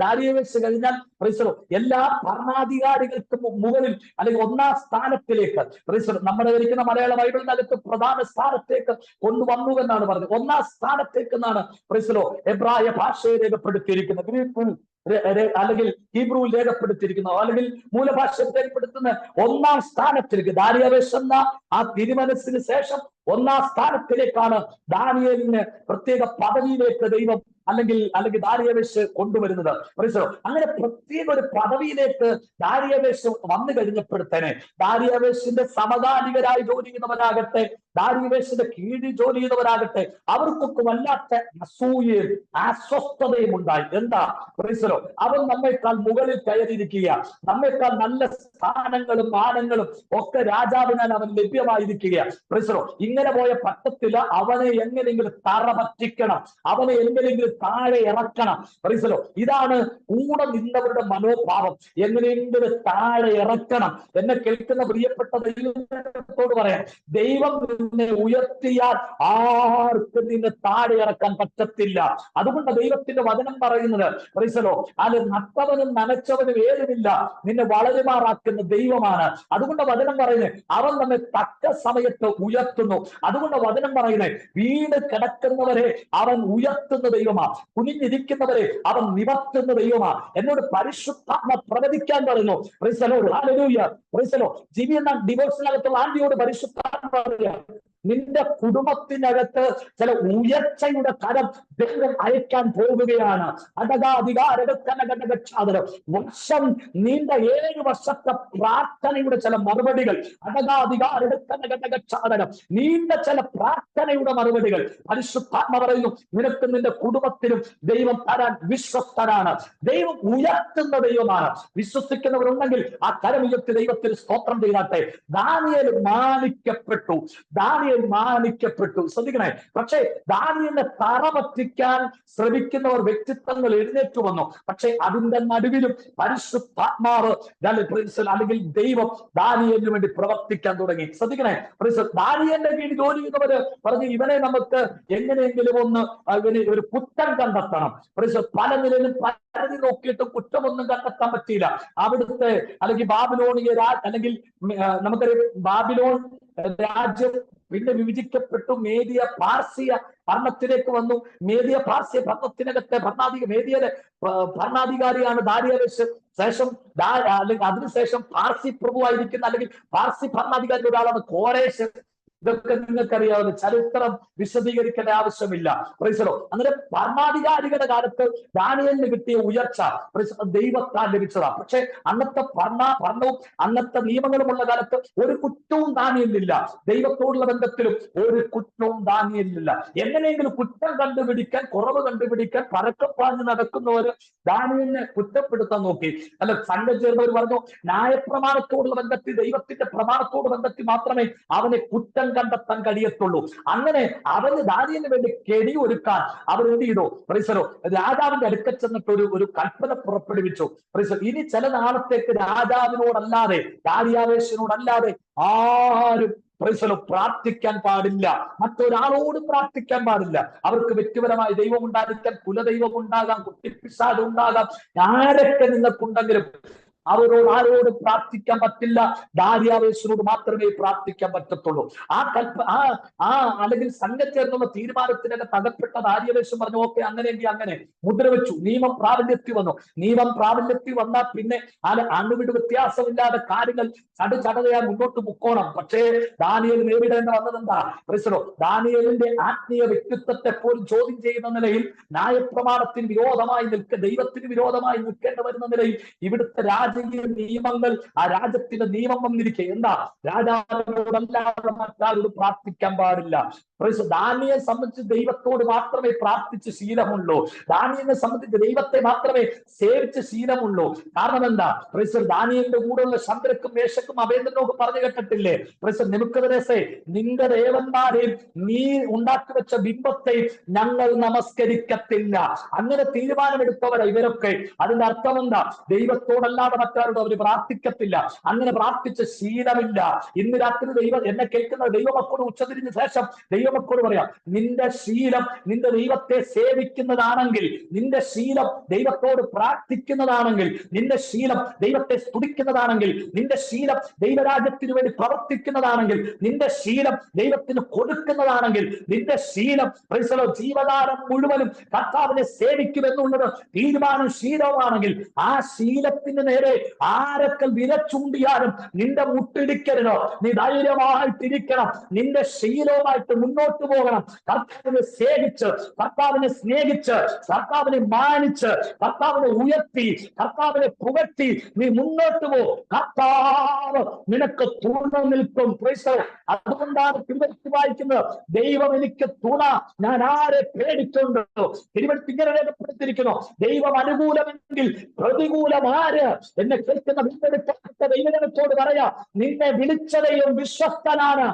S1: ദാരിയാവേശ് കഴിഞ്ഞാൽ പ്രിസലോ എല്ലാ ഭരണാധികാരികൾക്ക് മുകളിൽ അല്ലെങ്കിൽ ഒന്നാം സ്ഥാനത്തിലേക്ക് പ്രിസലോ നമ്മുടെ ഇരിക്കുന്ന മലയാള ബൈബിളിനകത്ത് പ്രധാന സ്ഥാനത്തേക്ക് കൊണ്ടുവന്നു എന്നാണ് പറഞ്ഞത്. ഒന്നാം സ്ഥാനത്തേക്ക് എന്നാണ് പ്രിസലോ എബ്രായ ഭാഷയെ രേഖപ്പെടുത്തിയിരിക്കുന്നത്. അല്ലെങ്കിൽ ഹീബ്രുവിൽ രേഖപ്പെടുത്തിയിരിക്കുന്നു. അല്ലെങ്കിൽ മൂലഭാഷ രേഖപ്പെടുത്തുന്ന ഒന്നാം സ്ഥാനത്തിലേക്ക് ദാരിയാവേശ് എന്ന ആ തിരുമനസ്സിന് ശേഷം ഒന്നാം സ്ഥാനത്തിലേക്കാണ് ദാനിയലിന് പ്രത്യേക പദവിയിലേക്ക് ദൈവം അല്ലെങ്കിൽ അല്ലെങ്കിൽ ദാരിയവേശ് കൊണ്ടുവരുന്നത്. മനസ്സിലോ അങ്ങനെ പ്രത്യേക ഒരു പദവിയിലേക്ക് ദാരിയവേശ് വന്നു കഴിഞ്ഞപ്പോഴത്തേനെ ദാരിയവേശിന്റെ സമകാലികരായി ജോലി ചെയ്യുന്നവരാകട്ടെ ദാരിയവേശിന്റെ കീഴിൽ ജോലി ചെയ്യുന്നവരാകട്ടെ അവർക്കൊക്കെ വല്ലാത്ത അസൂയയും അസ്വസ്ഥതയും ഉണ്ടായി. എന്താ? മനസ്സിലോ അവൻ നമ്മേക്കാൾ മുകളിൽ കയറിയിരിക്കുക. നമ്മേക്കാൾ നല്ല സ്ഥാനങ്ങളും മാനങ്ങളും ഒക്കെ രാജാവിനാൽ അവൻ ലഭ്യമായിരിക്കുക. മനസ്സിലോ ഇങ്ങനെ പോയ പട്ടത്തിൽ അവനെ എങ്ങനെയെങ്കിലും തറ പറ്റിക്കണം അവനെ എങ്ങനെയെങ്കിലും താഴെ ഇറക്കണം. മനസ്സിലോ ഇതാണ് കൂടെ നിന്നവരുടെ മനോഭാവം. എങ്ങനെയെങ്കിലും താഴെ ഇറക്കണം. എന്നെ കേൾക്കുന്ന പ്രിയപ്പെട്ട ദൈവത്തോട് പറയാം ദൈവം നിന്നെ ഉയർത്തിയാൽ ആർക്കും നിന്നെ താഴെ ഇറക്കാൻ പറ്റത്തില്ല. അതുകൊണ്ട് ദൈവത്തിന്റെ വചനം പറയുന്നത്. പ്രിസലോ അത് നട്ടവനും നനച്ചവനും ഏതുമില്ല. നിന്നെ വളരുമാറാക്കുന്ന ദൈവമാണ്. അതുകൊണ്ട് വചനം പറയുന്നത് അവൻ നമ്മെ തക്ക സമയത്ത് ഉയർത്തുന്നു. അതുകൊണ്ട് വചനം പറയുന്നത് വീട് കിടക്കുന്നവരെ അവൻ ഉയർത്തുന്ന ദൈവമാ. കുനിഞ്ഞിരിക്കുന്നവരെ അവൻ നിവർത്തുന്ന ദൈവമാ. എന്നോട് പരിശുദ്ധാത്മ പ്രവചിക്കാൻ പറയുന്നു. ഡിവോഴ്സിനകത്തുള്ള ആന്റിയോട് പരിശുദ്ധാത്മ നിന്റെ കുടുംബത്തിനകത്ത് ചില ഉയർച്ചയുടെ കരം ദൈവം അയക്കാൻ പോകുകയാണ് അടകാധികാരകനകടകക്ഷാതരം വർഷം നീണ്ട ഏഴ് വർഷത്തെ പ്രാർത്ഥനയുടെ ചില മറുപടികൾ. അടകാധികാരകനകടകക്ഷാതരം നീണ്ട ചില പ്രാർത്ഥനയുടെ മറുപടികൾ. പരിശുദ്ധാത്മ പറയുന്നു നിനക്ക് നിന്റെ കുടുംബത്തിനും ദൈവം തരാൻ വിശ്വസ്തനാണ് ദൈവം ഉയർത്തുന്ന ദൈവമാണ്. വിശ്വസിക്കുന്നവരുണ്ടെങ്കിൽ ആ കരമുയർത്തി ദൈവത്തിന് സ്തോത്രം ചെയ്താട്ടെ ദാനിയേൽ മാനിക്കപ്പെട്ടു. ദാനിയേൽ മാനിക്കപ്പെട്ടു. ശ്രദ്ധിക്കണേ. പക്ഷേ ദാനിയലിനെ തറ പറ്റിക്കാൻ ശ്രമിക്കുന്നവർ വ്യക്തിത്വങ്ങൾ എഴുന്നേറ്റ് വന്നു. പക്ഷേ അതിന്റെ നടുവിലും പരിശുദ്ധാത്മാവ് അല്ലെങ്കിൽ ദൈവം ദാനിയലിന് വേണ്ടി പ്രവർത്തിക്കാൻ തുടങ്ങി. ശ്രദ്ധിക്കണേ. ദാനിയന്റെ കീഴിൽ ജോലി ചെയ്യുന്നവര് പറഞ്ഞു ഇവനെ നമുക്ക് എങ്ങനെയെങ്കിലും ഒന്ന് ഇവന് ഒരു കുറ്റം കണ്ടെത്തണം. പല നിലയിലും പരതി നോക്കിയിട്ട് കുറ്റമൊന്നും കണ്ടെത്താൻ പറ്റിയില്ല. അവിടുത്തെ അല്ലെങ്കിൽ ബാബിലോണിയ രാജ് അല്ലെങ്കിൽ നമുക്കറിയാം ബാബിലോൺ രാജ്യം പിന്നെ വിഭജിക്കപ്പെട്ടു മേദിയ പാർസിയ ഭരണത്തിലേക്ക് വന്നു. മേദിയ പാർസിയ ഭരണത്തിനകത്തെ ഭരണാധിക മേദിയയിലെ ഭരണാധികാരിയാണ് ദാരിയവേശ്. ശേഷം അല്ലെങ്കിൽ അതിനുശേഷം പാർസി പ്രഭുവായിരിക്കുന്ന അല്ലെങ്കിൽ പാർസി ഭരണാധികാരി ഒരാളാണ് കോരേശ് ഇതൊക്കെ നിങ്ങൾക്കറിയാവുന്ന ചരിത്രം വിശദീകരിക്കേണ്ട ആവശ്യമില്ല. പ്രൈസലോ അങ്ങനെ ഭരണാധികാരികളുടെ കാലത്ത് ദാനിയലിന് കിട്ടിയ ഉയർച്ച ദൈവത്താൽ ലഭിച്ചതാ പക്ഷെ അന്നത്തെ ഭരണ ഭരണവും അന്നത്തെ നിയമങ്ങളുമുള്ള കാലത്ത് ഒരു കുറ്റവും ദാനിയലില്ല ദൈവത്തോടുള്ള ബന്ധത്തിലും ഒരു കുറ്റവും ദാനിയലില്ല എങ്ങനെയെങ്കിലും കുറ്റം കണ്ടുപിടിക്കാൻ കുറവ് കണ്ടുപിടിക്കാൻ പരക്കപ്പാഞ്ഞ് നടക്കുന്നവര് ദാനിയലിനെ കുറ്റപ്പെടുത്താൻ നോക്കി. അല്ല സംഘം ചേർന്നവർ പറഞ്ഞു ന്യായപ്രമാണത്തോടുള്ള ബന്ധത്തിൽ ദൈവത്തിന്റെ പ്രമാണത്തോട് ബന്ധത്തിൽ മാത്രമേ അവനെ കുറ്റം കണ്ടെത്താൻ കഴിയത്തുള്ളൂ അങ്ങനെ അവന് ദാരിയന് വേണ്ടി കെടി ഒരുക്കാൻ അവർ എന്ത് ചെയ്തു? പ്രിസറോ രാജാവിന്റെ അടുക്കൽ ചെന്നിട്ട് ഒരു ഒരു കൽപ്പന പുറപ്പെടുവിച്ചു. പ്രിസർ ഇനി ചില നാളത്തേക്ക് രാജാവിനോടല്ലാതെ ദാരിയാവേശനോടല്ലാതെ ആരും പ്രിസലോ പ്രാർത്ഥിക്കാൻ പാടില്ല. മറ്റൊരാളോടും പ്രാർത്ഥിക്കാൻ പാടില്ല. അവർക്ക് വ്യക്തിപരമായ ദൈവം ഉണ്ടായിരിക്കാൻ കുലദൈവം ഉണ്ടാകാം കുട്ടിപ്പിസാദ് ഉണ്ടാകാം. ആരൊക്കെ നിങ്ങൾക്കുണ്ടെങ്കിലും അവരോട് ആരോടും പ്രാർത്ഥിക്കാൻ പറ്റില്ല. ഭാര്യാവേശനോട് മാത്രമേ പ്രാർത്ഥിക്കാൻ പറ്റത്തുള്ളൂ. ആ കൽപ്പ ആ ആ അല്ലെങ്കിൽ സംഘം ചേർന്നുള്ള തന്നെ തകപ്പെട്ട ദാര്യാവേശം പറഞ്ഞു ഓക്കെ അങ്ങനെയെങ്കിൽ അങ്ങനെ. മുദ്ര വെച്ചു നിയമം പ്രാബല്യത്തിൽ വന്നു. നിയമം പ്രാബല്യത്തിൽ വന്നാൽ പിന്നെ അല്ല അണുവിട് വ്യത്യാസമില്ലാതെ കാര്യങ്ങൾ ചടു ചടതയാൽ മുന്നോട്ട് മുക്കോണം പക്ഷേ ദാനിയൽ നേരിടേണ്ട വന്നത് എന്താ മനസ്സിലോ ദാനിയലിന്റെ ആത്മീയ വ്യക്തിത്വത്തെ പോലും ചോദ്യം ചെയ്യുന്ന നിലയിൽ ന്യായപ്രമാണത്തിന് വിരോധമായി നിൽക്ക ദൈവത്തിന് വിരോധമായി നിൽക്കേണ്ട വരുന്ന നിലയിൽ ഇവിടുത്തെ രാജകീയ നിയമങ്ങൾ ആ രാജ്യത്തിന്റെ നിയമം വന്നിരിക്കെ. എന്താ? രാജാവിനോടല്ലാതെ മറ്റാരോട് പ്രാർത്ഥിക്കാൻ പാടില്ല. ദാനിയെ സംബന്ധിച്ച് ദൈവത്തോട് മാത്രമേ പ്രാർത്ഥിച്ച് ശീലമുള്ളൂ. ദാനിയനെ സംബന്ധിച്ച് ദൈവത്തെ മാത്രമേ സേവിച്ച് ശീലമുള്ളൂ. കാരണം എന്താ? പ്രൈസർ ദാനിയന്റെ കൂടെയുള്ള ശന്ദ്രക്കും മേശക്കും അഭേന്ദ്രനൊക്കെ പറഞ്ഞു കേട്ടിട്ടില്ലേ? പ്രൈസർ നിമുക്കതരസെ നിന്റെ ദേവന്മാരെയും നീ ഉണ്ടാക്കി വെച്ച ബിംബത്തെയും ഞങ്ങൾ നമസ്കരിക്കത്തില്ല. അങ്ങനെ തീരുമാനമെടുത്തവരാ ഇവരൊക്കെ. അതിന്റെ അർത്ഥം എന്താ? ദൈവത്തോടല്ലാതെ മറ്റാരോടും അവർ പ്രാർത്ഥിക്കത്തില്ല. അങ്ങനെ പ്രാർത്ഥിച്ച ശീലമില്ല. ഇന്ന് രാത്രി ദൈവം എന്നെ കേൾക്കുന്ന ദൈവമക്കോട് ഉച്ചതിരിഞ്ഞ ശേഷം ദൈവമക്കോട് പറയാം നിന്റെ ശീലം നിന്റെ ദൈവത്തെ സേവിക്കുന്നതാണെങ്കിൽ നിന്റെ ശീലം ദൈവത്തോട് പ്രാർത്ഥിക്കുന്നതാണെങ്കിൽ നിന്റെ ശീലം ദൈവത്തെ സ്തുതിക്കുന്നതാണെങ്കിൽ നിന്റെ ശീലം ദൈവരാജ്യത്തിന് വേണ്ടി പ്രവർത്തിക്കുന്നതാണെങ്കിൽ നിന്റെ ശീലം ദൈവത്തിന് കൊടുക്കുന്നതാണെങ്കിൽ നിന്റെ ശീലം പ്രൈസലോ ജീവകാലം മുഴുവനും കർത്താവിനെ സേവിക്കുമെന്നുള്ളത് തീരുമാനം ശീലവുമാണെങ്കിൽ ആ ശീലത്തിന് നേരെ ആരൊക്കെ ചൂണ്ടിയാലും നിന്റെ മുട്ടിടിക്കലിനോ നീ ധൈര്യമായിട്ടിരിക്കണം. നിന്റെ ശീലവുമായിട്ട് മുന്നോട്ട് പോകണം. കർത്താവിനെ സേവിച്ച് കർത്താവിനെ സ്നേഹിച്ച് കർത്താവിനെ മാനിച്ച് കർത്താവിനെ ഉയർത്തി കർത്താവിനെ പുകഴ്ത്തി നീ മുന്നോട്ട് പോ. കർത്താവ് നിനക്ക് തുണ നിൽക്കും. അതുകൊണ്ടാണ് തിരുവഴുത്തി വായിക്കുന്നത് ദൈവം എനിക്ക് തുണ ഞാൻ ആരെ പേടിച്ചുണ്ടോ? തിരുവഴുത്തി ഇങ്ങനെ രേഖപ്പെടുത്തിയിരിക്കുന്നു ദൈവം അനുകൂലമെങ്കിൽ പ്രതികൂലം ആര്? എന്നെ കേൾക്കുന്ന വീണ്ടെടുക്കപ്പെട്ട ദൈവജനത്തോട് പറയാ നിന്നെ വിളിച്ച ദൈവം വിശ്വസ്തനാണ്.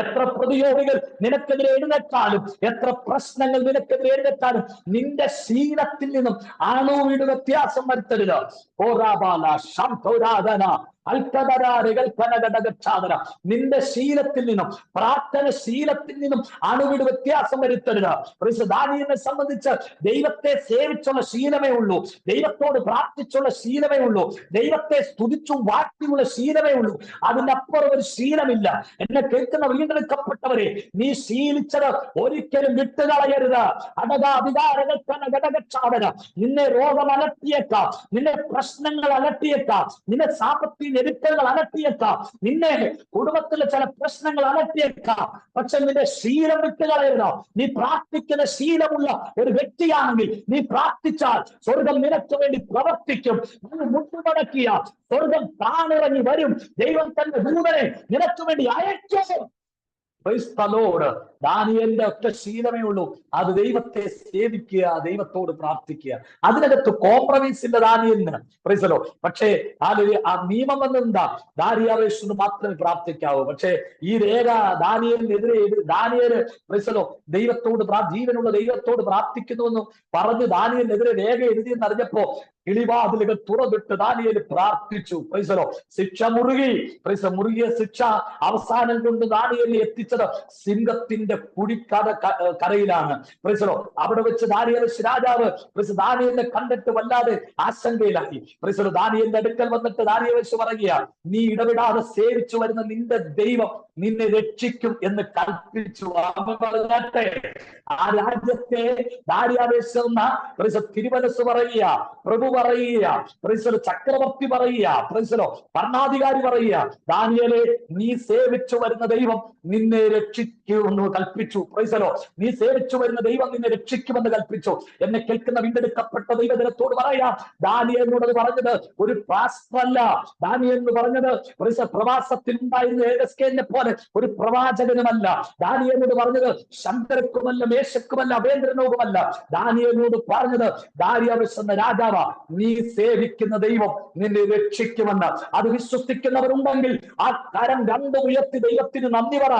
S1: എത്ര പ്രതിയോഗികൾ നിനക്കെതിരെ എഴുന്നേറ്റാലും എത്ര പ്രശ്നങ്ങൾ നിനക്കെതിരെ എഴുന്നേറ്റാലും നിന്റെ ശീലത്തിൽ നിന്നും അണുവിട് വ്യത്യാസം വരുത്തരുത്. ഓറാബാല ശബ്ദോരാധന അല്പതരാരകൽപ്പനഘടകക്ഷാതന നിന്റെ ശീലത്തിൽ നിന്നും പ്രാർത്ഥന ശീലത്തിൽ നിന്നും അണുവിട് വ്യത്യാസം വരുത്തരുത്. സംബന്ധിച്ച് ദൈവത്തെ സേവിച്ചുള്ള ശീലമേ ഉള്ളൂ. ദൈവത്തോട് പ്രാർത്ഥിച്ചുള്ള ശീലമേ ഉള്ളൂ. ദൈവത്തെ സ്തുതിച്ചു വാഴ്ത്തിയുള്ള ശീലമേ ഉള്ളൂ. അതിനപ്പുറം ഒരു ശീലമില്ല. എന്നെ കേൾക്കുന്ന വീണ്ടെടുക്കപ്പെട്ടവരെ നീ ശീലിച്ചത് ഒരിക്കലും വിട്ടുകളയരുത്. അടകാധികാരകൽപ്പന ഘടകക്ഷാതന നിന്നെ രോഗം അലട്ടിയേക്കാം നിന്നെ പ്രശ്നങ്ങൾ അലട്ടിയേക്കാം. നിന്നെ സാമ്പത്തിക ഞെരുക്കങ്ങൾ അലട്ടിയേക്കാം നിന്നെ കുടുംബത്തിലെ ചില പ്രശ്നങ്ങൾ അലട്ടിയേക്കാം പക്ഷെ നിന്റെ ശീലം വിട്ടുകളയരുത് നീ പ്രാർത്ഥിക്കുന്ന ശീലമുള്ള ഒരു വ്യക്തിയാണെങ്കിൽ നീ പ്രാർത്ഥിച്ചാൽ സ്വർഗം നിനക്ക് വേണ്ടി പ്രവർത്തിക്കും നീ മുട്ടുമടക്കിയ സ്വർഗം താണിറങ്ങി വരും ദൈവം തന്റെ ദൂതനെ നിനക്ക് വേണ്ടി അയക്കും ക്രൈസ്തലോട് ദാനിയലിന്റെ ഒറ്റ ശീലമേ ഉള്ളൂ. അത് ദൈവത്തെ സേവിക്കുക ദൈവത്തോട് പ്രാർത്ഥിക്കുക. അതിനകത്ത് കോംപ്രമൈസ് ഇല്ല ദാനിയലിന്. പ്രൈസലോ പക്ഷേ ആ നിയമം വന്നെന്താ? ദാരിയാവേശന് മാത്രമേ പ്രാർത്ഥിക്കാവൂ. പക്ഷേ ഈ രേഖ ദാനിയലിനെതിരെ ദാനിയൽ പ്രൈസലോ ദൈവത്തോട് ജീവനുള്ള ദൈവത്തോട് പ്രാർത്ഥിക്കുന്നുവെന്ന് പറഞ്ഞ് ദാനിയലിനെതിരെ രേഖ എഴുതിയെന്ന് അറിഞ്ഞപ്പോ കിളിവാതിലുകൾ തുറന്നിട്ട് ദാനിയൽ പ്രാർത്ഥിച്ചു. പ്രൈസലോ ശിക്ഷ മുറുകി. പ്രൈസ മുറുകിയ ശിക്ഷ അവസാനം കൊണ്ട് ദാനിയലിനെ എത്തിച്ചത് സിംഹത്തിന്റെ കുടിക്കഥ കരയിലാണ്. പ്രസിഡോ അവിടെ വെച്ച് ദാനിയേൽ രാജാവ് പ്രൈസ ദാനിയലിനെ കണ്ടിട്ട് വല്ലാതെ ആശങ്കയിലായി. പ്രസിഡോ ദാനിയലിന്റെ അടുക്കൽ വന്നിട്ട് ദാനിയേൽ പറയുക നീ ഇടപെടാതെ സേവിച്ചു വരുന്ന നിന്റെ ദൈവം നിന്നെ രക്ഷിക്കും എന്ന് കൽപ്പിച്ചു. പറഞ്ഞെ ആ രാജ്യത്തെ ദാരിയാവേശ തിരുമനസ് പറയുക പ്രഭു പറയുക പ്രൈസലോ ചക്രവർത്തി പറയുക പ്രൈസലോ ഭരണാധികാരി പറയുക ദാനിയലെ നീ സേവിച്ചു വരുന്ന ദൈവം നിന്നെ രക്ഷിക്കുമെന്ന് കൽപ്പിച്ചു. പ്രൈസലോ നീ സേവിച്ചു വരുന്ന ദൈവം നിന്നെ രക്ഷിക്കുമെന്ന് കൽപ്പിച്ചു. എന്നെ കേൾക്കുന്ന വീണ്ടെടുക്കപ്പെട്ട ദൈവജനത്തോട് പറയാ ദാനിയെന്നോട് പറഞ്ഞത് ഒരു പാസ്റ്ററല്ല. ദാനിയൽ എന്ന് പറഞ്ഞത് പ്രവാസത്തിൽ ഉണ്ടായിരുന്ന ഏകസ്കേലിനെ പോലെ ഒരു പ്രവാചകനുമല്ല. ദാനിയെന്നോട് പറഞ്ഞത് ശങ്കരക്കുമല്ല മേശക്കുമല്ല അഭേന്ദ്രനോകുമല്ല ദാനിയെന്നോട് പറഞ്ഞത് ദാരിയാവിസ് എന്ന രാജാവ നീ സേവിക്കുന്ന ദൈവം നിന്നെ രക്ഷിക്കുമെന്ന്. അത് വിശ്വസിക്കുന്നവരുണ്ടെങ്കിൽ ആ കരം രണ്ടും ഉയർത്തി ദൈവത്തിന് നന്ദി പറ.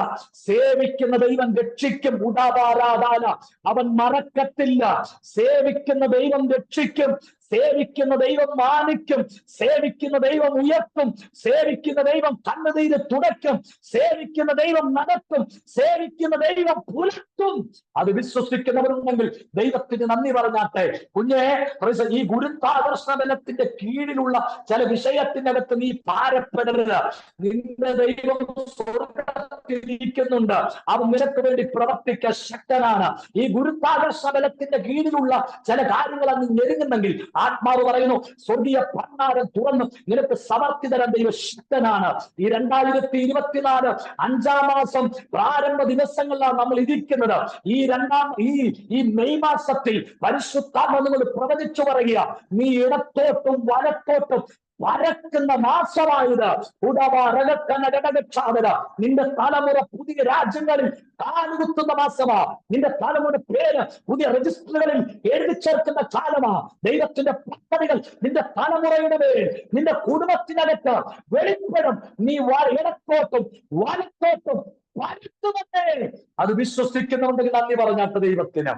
S1: സേവിക്കുന്ന ദൈവം രക്ഷിക്കും. ഉടാപാരാധാന അവൻ മറക്കത്തില്ല. സേവിക്കുന്ന ദൈവം രക്ഷിക്കും. സേവിക്കുന്ന ദൈവം മാനിക്കും സേവിക്കുന്ന ദൈവം ഉയർത്തും സേവിക്കുന്ന ദൈവം കണ്ണുനീര് തുടയ്ക്കും സേവിക്കുന്ന ദൈവം നടത്തും സേവിക്കുന്ന ദൈവം പുലർത്തും. അത് വിശ്വസിക്കുന്നവരുണ്ടെങ്കിൽ ദൈവത്തിന് നന്ദി പറഞ്ഞാട്ടെ. കുഞ്ഞേ ഈ ഗുരുത്താകർഷണ ബലത്തിന്റെ കീഴിലുള്ള ചില വിഷയത്തിനകത്ത് നീ ഭാരപ്പെടരുത്. നിന്റെ ദൈവം സ്വർഗത്തിലിരിക്കുന്നുണ്ട് അവൻ നിനക്ക് വേണ്ടി പ്രവർത്തിക്കാൻ ശക്തനാണ്. ഈ ഗുരുത്താകർഷണ ബലത്തിന്റെ കീഴിലുള്ള ചില കാര്യങ്ങൾ അങ്ങ് ഞെരുങ്ങുന്നെങ്കിൽ ആത്മാവ് പറയുന്നു സ്വർഗീയ ഭണ്ഡാരം തുറന്നു. നിനക്ക് സമർത്ഥി തരാൻ ദൈവശക്തനാണ് ഈ രണ്ടായിരത്തി ഇരുപത്തിനാല് അഞ്ചാം മാസം പ്രാരംഭ ദിവസങ്ങളിലാണ് നമ്മൾ ഇരിക്കുന്നത്. ഈ രണ്ടാം ഈ ഈ മെയ് മാസത്തിൽ പരിശുദ്ധാത്മ നിങ്ങൾ പ്രവചിച്ചു പറയുക നീ ഇടത്തോട്ടും വലത്തോട്ടും പരക്കുന്ന നാശമായത് ഉടവറകക്കനകടകക്ഷാതര നിന്റെ തലമുറ പുതിയ രാജ്യങ്ങളിൽ കാലുകുത്തുന്ന മാസമാ. നിന്റെ തലമുറ പേര് പുതിയ രജിസ്റ്ററുകളിൽ എഴുതി ചേർക്കുന്ന കാലമാ. ദൈവത്തിന്റെ പദ്ധതികൾ നിന്റെ തലമുറയുടെ പേരിൽ നിന്റെ കുടുംബത്തിനകത്ത് വെളിപ്പെടും. നീ ഇടത്തോട്ടും വലത്തോട്ടും പരത്തുമെന്നേ അത് വിശ്വസിക്കുന്നുണ്ടെങ്കിൽ നന്ദി പറഞ്ഞാട്ട് ദൈവത്തിന്.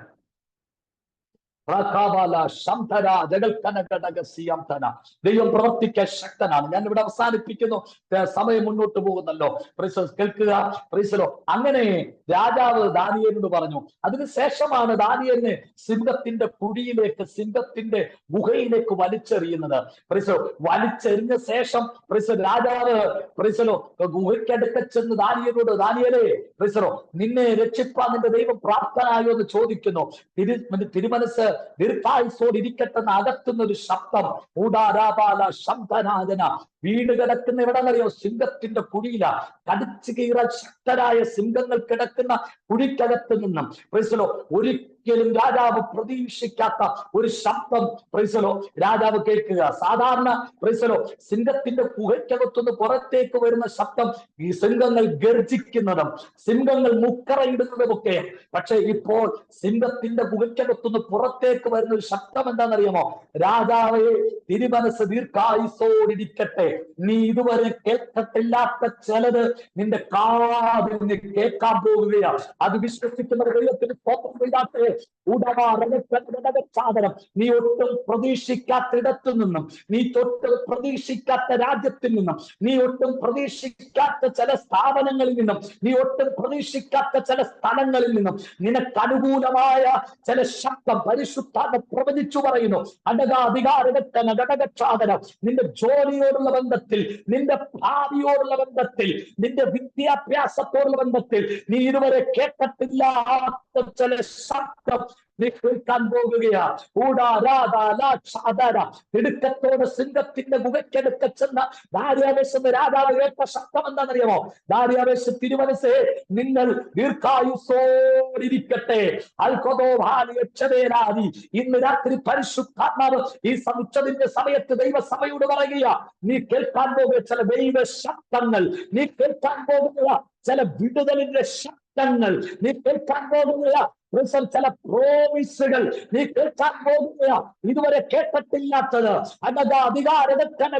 S1: ദൈവം പ്രവർത്തിക്കാൻ ശക്തനാണ്. ഞാൻ ഇവിടെ അവസാനിപ്പിക്കുന്നു. സമയം മുന്നോട്ട് പോകുന്നല്ലോ. കേൾക്കുക? പ്രീസലോ അങ്ങനെ രാജാവ് ദാനിയനോട് പറഞ്ഞു അതിനുശേഷമാണ് ദാനിയലിനെ സിംഹത്തിന്റെ കുഴിയിലേക്ക് സിംഹത്തിന്റെ ഗുഹയിലേക്ക് വലിച്ചെറിയുന്നത്. പ്രീസലോ വലിച്ചെറിഞ്ഞ ശേഷം പ്രീസൽ രാജാവ് പ്രീസലോ ഗുഹയ്ക്കടുത്ത് ചെന്ന് ദാനിയനോട് ദാനിയലേ പ്രീസലോ നിന്നെ രക്ഷിപ്പാൻ നിന്റെ ദൈവം പ്രാപ്തനായോ എന്ന് ചോദിക്കുന്നു. തിരു തിരുമനസ് ദീർഘായുസോട് എന്ന് അകത്തുന്ന ഒരു ശബ്ദം. ഊടാരാപാല ശബ്ദനാഥന. വീട് കിടക്കുന്ന എവിടെന്നറിയോ? സിംഹത്തിന്റെ കുഴിയില. കടിച്ചു കീറാൻ ശക്തരായ സിംഹങ്ങൾ കിടക്കുന്ന കുഴിക്കകത്ത് നിന്നും. പ്രൈസലോ ഒരിക്കലും രാജാവ് പ്രതീക്ഷിക്കാത്ത ഒരു ശബ്ദം. പ്രൈസലോ രാജാവ് കേൾക്കുക. സാധാരണ പ്രൈസലോ സിംഹത്തിന്റെ കുഹയ്ക്കകത്തുനിന്ന് പുറത്തേക്ക് വരുന്ന ശബ്ദം ഈ സിംഹങ്ങൾ ഗർജിക്കുന്നതും സിംഹങ്ങൾ മുക്കറയിടുന്നതും ഒക്കെ പക്ഷെ ഇപ്പോൾ സിംഹത്തിന്റെ കുഹയ്ക്കകത്തുനിന്ന് പുറത്തേക്ക് വരുന്ന ഒരു ശബ്ദം എന്താണെന്നറിയാമോ? രാജാവെ തിരുമനസ് ദീർഘായുസോടിരിക്കട്ടെ നീ ഇതുവരെ കേൾക്കത്തില്ലാത്ത ചിലത് നിന്റെ കാതിൽ നീ കേൾക്കാൻ പോകുകയാ അത് വിശ്വസിക്കുന്ന ദൈവത്തിന് ചെയ്താട്ടെ സാധനം നീ ഒട്ടും പ്രതീക്ഷിക്കാത്തിടത്തു നിന്നും നീ തൊട്ടും പ്രതീക്ഷിക്കാത്ത രാജ്യത്തിൽ നിന്നും നീ ഒട്ടും പ്രതീക്ഷിക്കാത്ത ചില സ്ഥാപനങ്ങളിൽ നിന്നും നീ ഒട്ടും പ്രതീക്ഷിക്കാത്ത ചില സ്ഥലങ്ങളിൽ നിന്നും നിനക്ക് അനുകൂലമായ ചില ശബ്ദം പരിശുദ്ധാത്മ പ്രവചിച്ചു പറയുന്നു. അടക അധികാരത്തിന് ഘടകസാധനം നിന്റെ ജോലിയോടുള്ള ബന്ധത്തിൽ നിന്റെ ഭാവിയോടുള്ള ബന്ധത്തിൽ നിന്റെ വിദ്യാഭ്യാസത്തോടുള്ള ബന്ധത്തിൽ നീ ഇതുവരെ കേട്ടിട്ടില്ലാത്ത ചില ശബ്ദം നീ കേൾക്കാൻ ശബ്ദം നിങ്ങൾ ദീർഘായുസോടിരിക്കട്ടെ ഇന്ന് രാത്രി പരിശുദ്ധാത്മാവ് ഈ സമുച്ചതിന്റെ സമയത്ത് പറയുക നീ കേൾക്കാൻ പോകുക ചില ദൈവ ശബ്ദങ്ങൾ നീ കേൾക്കാൻ പോകുക ചില വിടുതലിന്റെ ശബ്ദങ്ങൾ നീ കേൾക്കാൻ പോകുന്ന ചില പ്രോമിസുകൾ നീ കേൾക്കാൻ പോകുക ഇതുവരെ കേട്ടിട്ടില്ലാത്തത്. അനധ അധികാരതന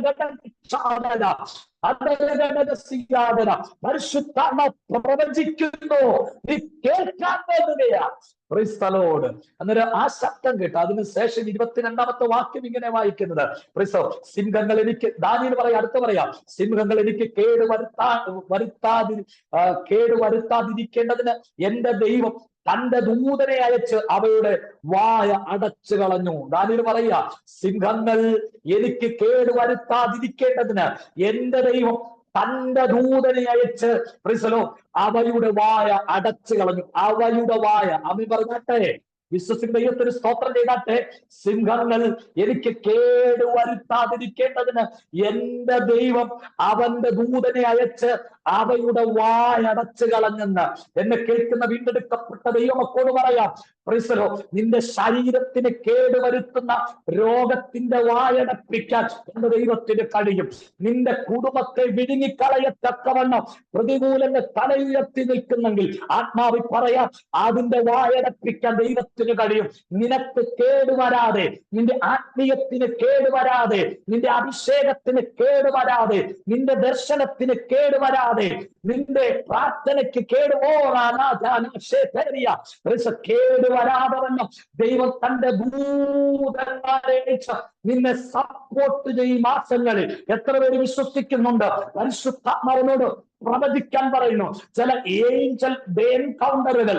S1: പരിശുദ്ധാത്മ പ്രവചിക്കുന്നു. നീ കേൾക്കാൻ പോകുകയാ. ക്രിസ്തലോട് ആ ശബ്ദം കേട്ടു അതിനുശേഷം ഇരുപത്തിരണ്ടാമത്തെ വാക്യം ഇങ്ങനെ വായിക്കുന്നത്. ക്രിസ്തോ സിംഹങ്ങൾ എനിക്ക് ദാനിയിൽ പറയാം അടുത്ത പറയാം. സിംഹങ്ങൾ എനിക്ക് കേട് വരുത്താ വരുത്താതി കേട് വരുത്താതിരിക്കേണ്ടതിന് എന്റെ ദൈവം തന്റെ ദൂതനെ അയച്ച് അവയുടെ വായ അടച്ചു കളഞ്ഞു. ദാനിയിൽ പറയാ സിംഹങ്ങൾ എനിക്ക് കേട് വരുത്താതിരിക്കേണ്ടതിന് എന്റെ ദൈവം തന്റെ ദൂതനെ അയച്ച് പ്രിസലോ അവയുടെ വായ അടച്ചു കളഞ്ഞു. അവയുടെ വായ അമി പറഞ്ഞാട്ടെ വിശ്വസിക്കുന്ന ദൈവത്തിന് സ്തോത്രം ചെയ്താട്ടെ സിംഹങ്ങൾ എനിക്ക് കേടുവരുത്താതിരിക്കേണ്ടതിന് എന്റെ ദൈവം അവന്റെ ദൂതനെ അയച്ച് അവയുടെ വായടച്ചു കളഞ്ഞെന്ന്. എന്നെ കേൾക്കുന്ന വീണ്ടെടുക്കപ്പെട്ട ദൈവമക്കോട് പറയാം പ്രിസലോ നിന്റെ ശരീരത്തിന് കേടുവരുത്തുന്ന രോഗത്തിന്റെ വായടപ്പിക്കാൻ എന്റെ ദൈവത്തിന് കഴിയും. നിന്റെ കുടുംബത്തെ വിഴുങ്ങിക്കളയത്തക്കവണ്ണം പ്രതികൂലങ്ങൾ തലയുയർത്തി നിൽക്കുന്നെങ്കിൽ ആത്മാവി പറയാം അതിന്റെ വായടപ്പിക്കാൻ ദൈവത്തിന് കഴിയും. നിനക്ക് കേടുവരാതെ നിന്റെ ആത്മീയത്തിന് കേടുവരാതെ നിന്റെ അഭിഷേകത്തിന് കേടുവരാതെ നിന്റെ ദർശനത്തിന് കേടുവരാതെ കേൾക്കാതെ നിന്റെ പ്രാർത്ഥനയ്ക്ക് കേടുപോകാനാ കേട് വരാതെ വണ്ണം ദൈവം തന്റെ ഭൂതന്മാരെ നിന്നെ സപ്പോർട്ട് ചെയ്യും മാസങ്ങളിൽ എത്ര പേര് വിശ്വസിക്കുന്നുണ്ട്? പരിശുദ്ധാത്മാവിനോട് പ്രവചിക്കാൻ പറയുന്നു. ചില ഏഞ്ചൽ എൻകൗണ്ടറുകൾ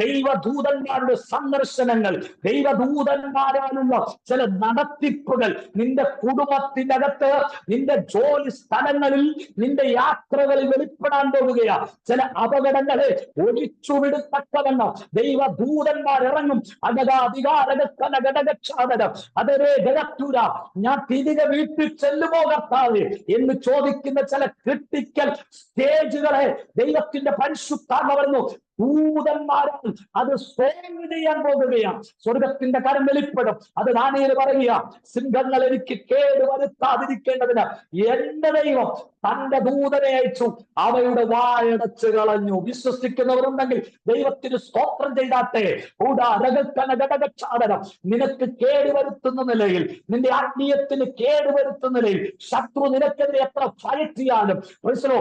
S1: ദൈവദൂതന്മാരുടെ സന്ദർശനങ്ങൾ ദൈവദൂതന്മാരാലുള്ള ചില നടത്തിപ്പുകൾ. നിന്റെ കുടുംബത്തിനകത്ത് നിന്റെ ജോലി സ്ഥലങ്ങളിൽ നിന്റെ യാത്രകളിൽ വെളിപ്പെടാൻ പോവുകയാണ് ചില അപകടങ്ങളെ ഒഴിച്ചുവിടത്തക്കവണ്ണം? ദൈവദൂതന്മാർ ഇറങ്ങും അനക അധികാരകനഘടകക്ഷാതനം അതരേ ജഗത്തൂര ഞാൻ തിരികെ വീട്ടിൽ ചെല്ലുമോ കർത്താവ്? എന്ന് ചോദിക്കുന്ന ചില ക്രിട്ടിക്കൽ സ്റ്റേജുകളെ ദൈവത്തിന്റെ പരിശുദ്ധാത്മ വരുന്നു. ദൂതന്മാരാൽ അത് സ്വയം ചെയ്യാൻ പോകുകയാണ് സ്വർഗത്തിന്റെ കരം വെളിപ്പെടും. അത് നാണയിൽ പറയുക സിംഹങ്ങൾ എനിക്ക് കേട് വരുത്താതിരിക്കേണ്ടതിന് എന്റെ ദൈവം തന്റെ ദൂതനെ അയച്ചു. അവയുടെ വായടച്ച് കളഞ്ഞു. വിശ്വസിക്കുന്നവരുണ്ടെങ്കിൽ ദൈവത്തിന് സ്തോത്രം ചെയ്താട്ടെ. ഘടകക്ഷാടനം നിനക്ക് കേടുവരുത്തുന്ന നിലയിൽ നിന്റെ ആത്മീയത്തിന് കേടുവരുത്തുന്ന നിലയിൽ ശത്രു നിനക്കെതിരെ എത്ര ഫയറ്റ് ചെയ്യാനും മനസ്സിലോ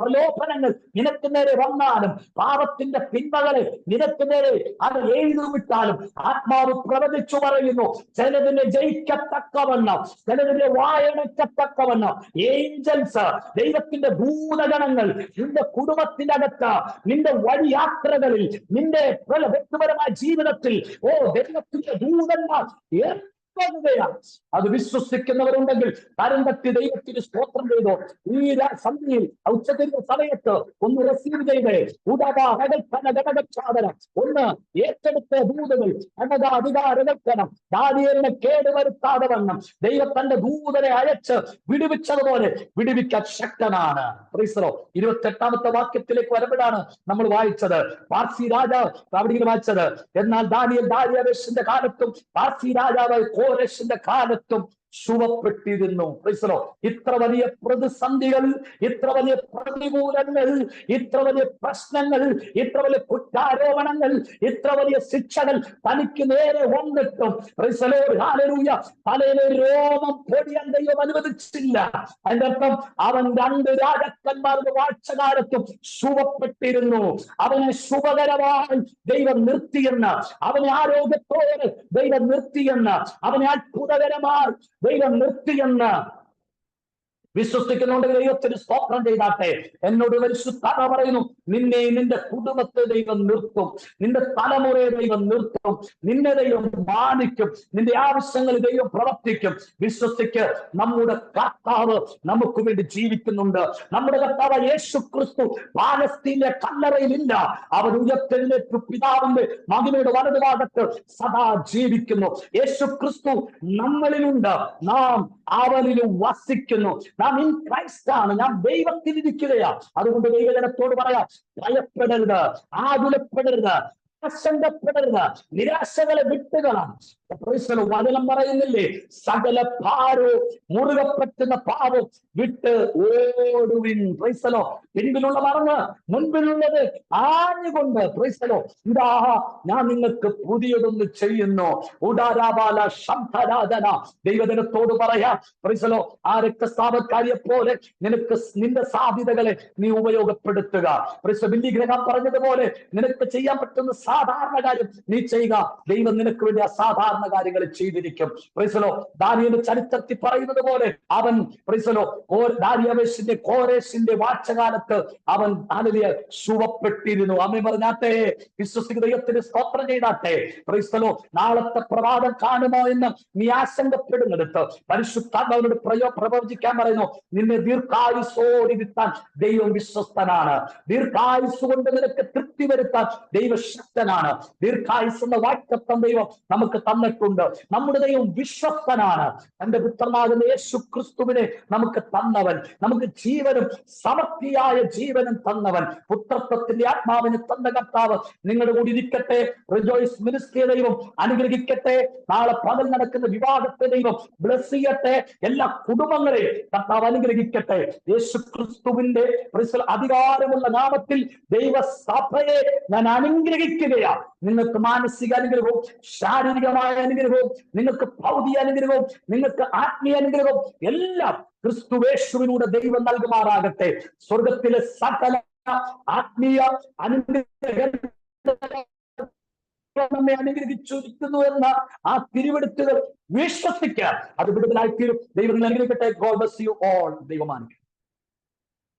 S1: പ്രലോഭനങ്ങൾ നിനക്ക് നേരെ വന്നാലും പാപത്തിന്റെ പിന്മകളെ നിനക്ക് നേരെ അത് എഴുതുവിട്ടാലും ആത്മാവ് പ്രവചിച്ചു പറയുന്നു. ചിലതിനെ ജയിക്കത്തക്കവണ്ണം ചിലതിനെ വായനക്കത്തക്കവണ്ണം ഏഞ്ചൽസ് ദൈവത്തിന്റെ ഭൂതഗണങ്ങൾ നിന്റെ കുടുംബത്തിനകത്ത് നിന്റെ വഴിയാത്രകളിൽ നിന്റെ വ്യക്തിപരമായ ജീവിതത്തിൽ ഓ ദൈവത്തിന്റെ ഭൂതന്മാർ അത് വിശ്വസിക്കുന്നവരുണ്ടെങ്കിൽ തരം തട്ടി ദൈവത്തിന് സ്തോത്രം ചെയ്തോ. ഈ സന്ധിയിൽ ഉച്ചത്തിന്റെ സമയത്ത് ഒന്ന് റെസീവ് ചെയ്തേ. ഘടകസാധനം ഒന്ന് ഏറ്റെടുത്ത ദൂതകൾ അധികാരകൽപ്പനം. ദാനിയേലിനെ കേടുവരുത്താതെ വണ്ണം. ദൈവത്തന്റെ ദൂതനെ അയച്ച് വിടുവിച്ചതുപോലെ വിടുവിക്കാൻ ശക്തനാണ്. ഇരുപത്തെട്ടാമത്തെ വാക്യത്തിലേക്ക് വരുമ്പോഴാണ് നമ്മൾ വായിച്ചത്. പാർസി രാജാവ് അവിടെ വായിച്ചത്. എന്നാൽ ദാനിയൽ ദാരിയാവേശിന്റെ കാലത്തും പാർസി രാജാവ് കോരേഷിന്റെ കാലത്തും ശുഭപ്പെട്ടിരുന്നു ക്രൈസ്തലോ ഇത്ര വലിയ പ്രതിസന്ധികൾ ഇത്ര വലിയ പ്രതികൂലങ്ങൾ ഇത്ര വലിയ പ്രശ്നങ്ങൾ ഇത്ര വലിയ കുറ്റാരോപണങ്ങൾ ഇത്ര വലിയ ശിക്ഷകൾ തനിക്ക് നേരെ വന്നിട്ടും തലയിലെ രോമം പൊടിയാൻ ദൈവം അനുവദിച്ചില്ല. അതിന്റെ അർത്ഥം അവൻ രണ്ട് രാജാക്കന്മാരുടെ വാഴ്ചകാലത്തും ശുഭപ്പെട്ടിരുന്നു അവനെ ശുഭകരമായി ദൈവം നിർത്തിയെന്ന് അവനെ ആരോഗ്യത്തോടെ ദൈവം നിർത്തിയെന്ന് അവനെ അത്ഭുതകരമായി ദൈവം നിർത്തിയെന്ന് വിശ്വസിക്കുന്നുണ്ട് ദൈവത്തിന് സ്വപ്നം ചെയ്താട്ടെ. എന്നോട് പരിശുദ്ധാത്മ പറയുന്നു. നിന്നെ നിന്റെ കുടുംബത്തെ ദൈവം നിർത്തും. നിന്റെ തലമുറയെ ദൈവം നിർത്തും. നിന്നെ ദൈവം മാനിക്കും. നിന്റെ ആവശ്യങ്ങൾ ദൈവം പ്രവർത്തിക്കും. വിശ്വസിക്ക് നമ്മുടെ കർത്താവ് നമുക്ക് വേണ്ടി ജീവിക്കുന്നുണ്ട്. നമ്മുടെ കർത്താവ് യേശു ക്രിസ്തു പാലസ്തീന്റെ കല്ലറയിലില്ല. അവൻ ഉയർത്തെഴുന്നേറ്റ് പിതാവിന്റെ മകനയുടെ വലതുഭാഗത്ത് സദാ ജീവിക്കുന്നു. യേശു ക്രിസ്തു നമ്മളിലുണ്ട്. നാം അവനിലും വസിക്കുന്നു. നാം ഇൻ ക്രൈസ്റ്റ് ആണ്. ഞാൻ ദൈവത്തിൽ ഇരിക്കുകയാണ്. അതുകൊണ്ട് ദൈവജനത്തോട് പറയാം ഭയപ്പെടരുത് ആകുലപ്പെടരുത് ആശങ്കപ്പെടരുത് നിരാശകളെ വിട്ടുകളാം വചനം പറയുന്നില്ലേ? സകല ഭാരോ മുറുകെ പറ്റുന്ന പാവം വിട്ട് ഓടുവിൻ. പ്രൈസലോ പിൻപിലുള്ള മറന്ന് മുൻപിലുള്ളത് ആഞ്ഞുകൊണ്ട് പ്രൈസലോ ഇതാ ഞാൻ നിങ്ങൾക്ക് പുതിയതൊന്ന് ചെയ്യുന്നു. ഉടാരാബാല ശബ്ദരാധന ദൈവദിനത്തോട് പറയാ ക്രൈസ്തലോ ആ രക്തസ്ഥാപക്കാരിയെ പോലെ നിനക്ക് നിന്റെ സാധ്യതകളെ നീ ഉപയോഗപ്പെടുത്തുക. ബില്ലി ഗ്രഹം പറഞ്ഞതുപോലെ നിനക്ക് ചെയ്യാൻ പറ്റുന്ന സാധാരണ കാര്യം നീ ചെയ്യുക. ദൈവം നിനക്ക് വേണ്ടി അസാധാരണ കാര്യങ്ങൾ ചെയ്തിരിക്കും. പ്രിസലോ ദാനിയുടെ ചരിത്രത്തിൽ പറയുന്നത് പോലെ അവൻ പ്രിസലോ ദാരിയവേശിന്റെ കോരേശിന്റെ വാച്ചകാലത്ത് അവൻ ദാനിയെ ശുഭപ്പെട്ടിരുന്നു. അമ്മ പറഞ്ഞാട്ടെ വിശ്വസിതയത്തിന് ദൈവത്തിന് സ്തോത്രം ചെയ്താട്ടെ. പ്രിസലോ നാളത്തെ പ്രഭാതം കാണുമോ എന്ന് നീ ആശങ്കപ്പെടുന്നിടത്ത് പരിശുദ്ധാത്മാവിനോട് പ്രയോ പ്രവചിക്കാൻ പറയുന്നു നിന്നെ ദീർഘായുസോടിരുത്താൻ ദൈവം വിശ്വസ്തനാണ്. ദീർഘായുസ് കൊണ്ട് നിനക്ക് തൃപ്തി വരുത്താൻ ദൈവശക്തനാണ്. ദീർഘായുസ് എന്ന വാക്യത്വം ദൈവം നമുക്ക് തന്നിട്ടുണ്ട്. നമ്മുടെ ദൈവം വിശ്വസ്തനാണ്. തന്റെ പുത്രനാകുന്ന യേശു ക്രിസ്തുവിനെ നമുക്ക് തന്നവൻ നമുക്ക് ജീവനും സമൃദ്ധിയായ ജീവനും തന്നവൻ. പുത്രത്വത്തിന്റെ ആത്മാവിന് തന്ന കർത്താവ് നിങ്ങളുടെ കൂടി ഇരിക്കട്ടെ. റിജോയ്സ് ദൈവം അനുഗ്രഹിക്കട്ടെ. നാളെ പകൽ നടക്കുന്ന വിവാഹത്തെ ദൈവം ബ്ലസ് ചെയ്യട്ടെ. എല്ലാ കുടുംബങ്ങളെയും കർത്താവ് അനുഗ്രഹിക്കട്ടെ. യേശു ക്രിസ്തുവിന്റെ അധികാരമുള്ള നാമത്തിൽ ദൈവസഭയെ ഞാൻ അനുഗ്രഹിക്കുകയാണ്. നിങ്ങൾക്ക് മാനസിക അനുഗ്രഹവും ശാരീരികമായ ഭൗതികമായ അനുഗ്രഹവും നിങ്ങൾക്ക് ഭൗതിക അനുഗ്രഹവും നിങ്ങൾക്ക് ആത്മീയ അനുഗ്രഹവും എല്ലാം ക്രിസ്തുവേഷുവിലൂടെ ദൈവം നൽകുമാറാകട്ടെ. സ്വർഗത്തിലെ സകല ആത്മീയ അനുഗ്രഹ നമ്മെ അനുഗ്രഹിച്ചിരിക്കുന്നു എന്ന ആ തിരുവെടുത്തുകൾ വിശ്വസിക്കാം. അത് വിടുതലായിത്തീരും. ദൈവം അനുഗ്രഹിക്കട്ടെ. God bless you all ദൈവമാനിക്കും